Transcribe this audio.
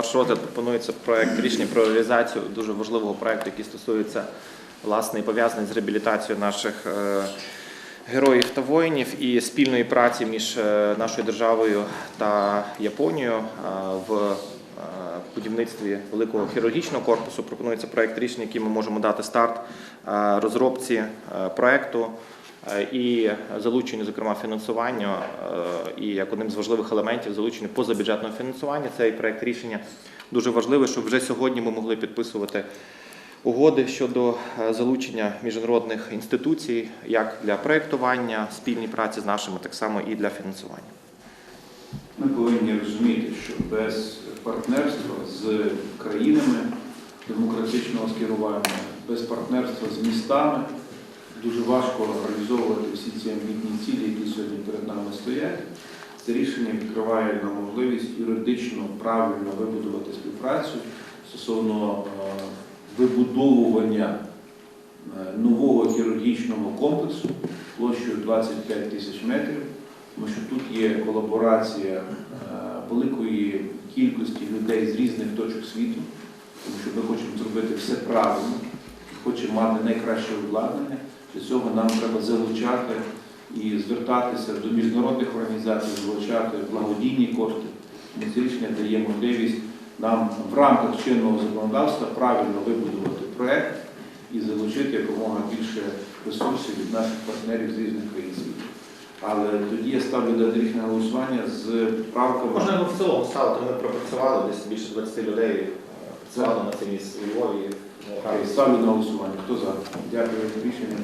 ваш розгляд пропонується проект рішення про реалізацію дуже важливого проекту, який стосується власне і пов'язаний з реабілітацією наших е, героїв та воїнів і спільної праці між е, нашою державою та Японією е, в будівництві великого хірургічного корпусу. Пропонується проект рішення, який ми можемо дати старт розробці проекту і залученню, зокрема, фінансування е, і як одним з важливих елементів залучення позабюджетного фінансування. Цей проект рішення дуже важливий, щоб вже сьогодні ми могли підписувати угоди щодо е, залучення міжнародних інституцій як для проєктування, спільній праці з нашими, так само і для фінансування. Ми повинні розуміти, що без партнерства з країнами демократичного скерування, без партнерства з містами дуже важко реалізовувати всі ці амбітні цілі, які сьогодні перед нами стоять. Це рішення відкриває нам можливість юридично правильно вибудувати співпрацю стосовно е, вибудовування е, нового хірургічного комплексу площею 25 тисяч метрів, тому що тут є колаборація е, великої кількості людей з різних точок світу, тому що ми хочемо зробити все правильно, хочемо мати найкраще обладнання. Для цього нам треба залучати і звертатися до міжнародних організацій, залучати благодійні кошти. Тому Це рішення дає можливість нам в рамках чинного законодавства правильно вибудувати проект і залучити якомога більше ресурсів від наших партнерів з різних країн світу. Але тоді я ставлю дане рішення голосування з правками. Можна в цілому ставити. Ми пропрацювали десь більше 20 людей працювали на цій місці у Львові. Ставлю на голосування. Хто за? Дякую. Рішення.